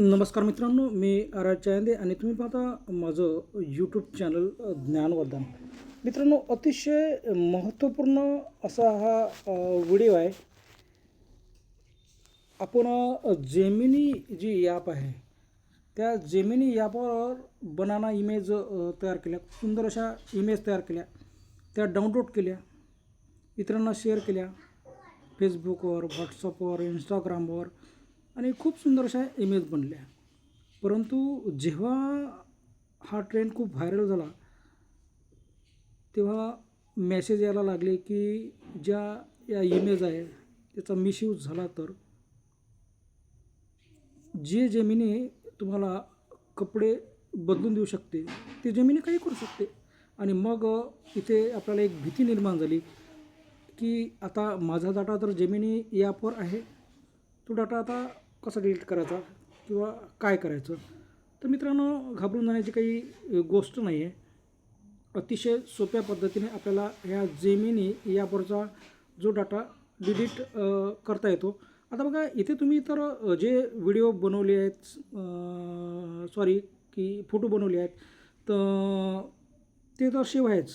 नमस्कार मित्रांनो मी आर चायंदे आणि तुम्ही पाहता माझं यूट्यूब चॅनल ज्ञानवर्धन. मित्रांनो अतिशय महत्त्वपूर्ण असा हा व्हिडिओ आहे. आपण जेमिनी जी ॲप आहे त्या जेमिनी ॲपवर बनाना इमेज तयार केल्या सुंदर अशा इमेज तयार केल्या त्या डाउनलोड केल्या इतरांना शेअर केल्या फेसबुकवर व्हॉट्सअपवर इंस्टाग्रामवर आणि खूप सुंदर अशा इमेज बनल्या. परंतु जेव्हा हा ट्रेंड खूप व्हायरल झाला तेव्हा मेसेज यायला लागले की ज्या या इमेज आहे त्याचा मिसयूज झाला तर जे जमिनी तुम्हाला कपडे बदलून देऊ शकते ते जमिनी काही करू शकते. आणि मग इथे आपल्याला एक भीती निर्माण झाली की आता माझा डाटा तर जमिनी ॲपवर आहे तो डाटा आता कसा डिलीट करायचा किंवा काय करायचं? तर मित्रांनो घाबरून जाण्याची काही गोष्ट नाही आहे अतिशय सोप्या पद्धतीने आपल्याला ह्या जेमिनी यावरचा जो डाटा डिलीट करता येतो. आता बघा इथे तुम्ही तर जे व्हिडिओ बनवले आहेत सॉरी की फोटो बनवले आहेत तर ते तर सेव आहेच.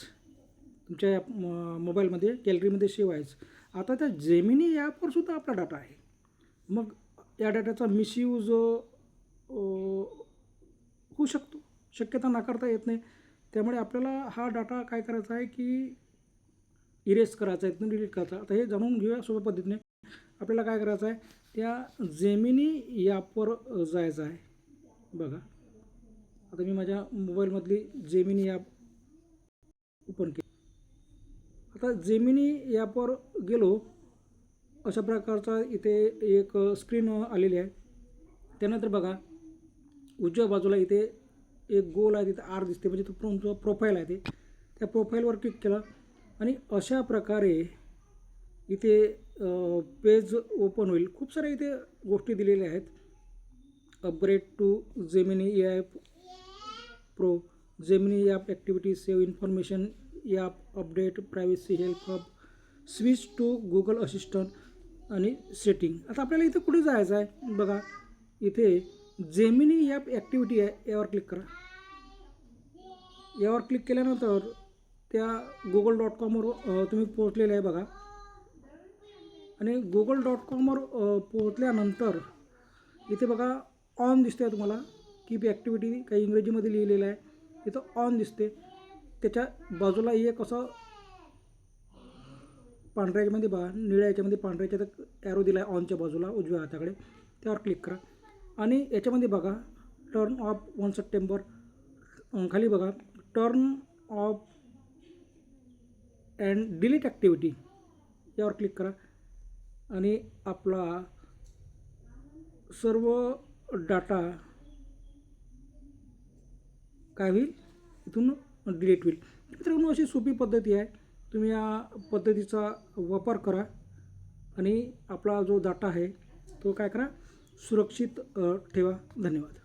तुमच्या म- मोबाईलमध्ये गॅलरीमध्ये सेव आहेच. आता त्या जेमिनी ॲपवर सुद्धा आपला डाटा आहे. मग या डाटाचा मिसयूज होऊ शकतो. शक्यता नाकारता येत नाही. त्यामुळे आपल्याला हा डाटा काय करायचा आहे की इरेज करायचा आहे डिलीट करायचा आता हे जाणून घेऊया सोप्या पद्धतीने. आपल्याला काय करायचं आहे? त्या जेमिनी ॲपवर जायचं आहे. बघा. आता मी माझ्या मोबाईलमधली जेमिनी ॲप ओपन केली. आता जेमिनी ॲपवर गेलो अशा प्रकारचा इथे एक स्क्रीन आलेली आहे. त्यानंतर बघा उजव्या बाजूला इथे एक गोल आहे तिथे आर दिसते. म्हणजे तो तुमचं प्रोफाईल आहे ते. त्या प्रोफाईलवर क्लिक केलं आणि अशा प्रकारे इथे पेज ओपन होईल. खूप साऱ्या इथे गोष्टी दिलेल्या आहेत. Upgrade to Gemini app pro Gemini app activity save information app update privacy help hub switch to Google assistant आणि सेटिंग आता आपल्याला इथे कुठे जायचं आहे? बघा इथे जेमिनी ॲप ॲक्टिव्हिटी आहे यावर क्लिक करा. यावर क्लिक केल्यानंतर त्या गुगल डॉट कॉमवर तुम्ही पोहोचलेले आहे बघा. आणि गुगल डॉट कॉमवर पोहोचल्यानंतर इथे बघा ऑन दिसते आहे तुम्हाला. कीप ॲक्टिव्हिटी काही इंग्रजीमध्ये लिहिलेलं आहे. इथं ऑन दिसते त्याच्या बाजूला एक असं पांढऱ्या याच्यामध्ये बघा निळ्या याच्यामध्ये पांढऱ्या याच्यात ॲरो दिला आहे ऑनच्या बाजूला उजव्या हाताकडे. त्यावर क्लिक करा. आणि याच्यामध्ये बघा टर्न ऑफ वन सप्टेंबर खाली बघा turn off and delete activity यावर क्लिक करा. आणि आपला सर्व डाटा काय होईल? इथून डिलीट होईल. मित्रांनो अशी सोपी पद्धती आहे. तुम्ही या पद्धतीचा वापर करा आणि आपला जो डाटा आहे तो काय करा सुरक्षित ठेवा. धन्यवाद.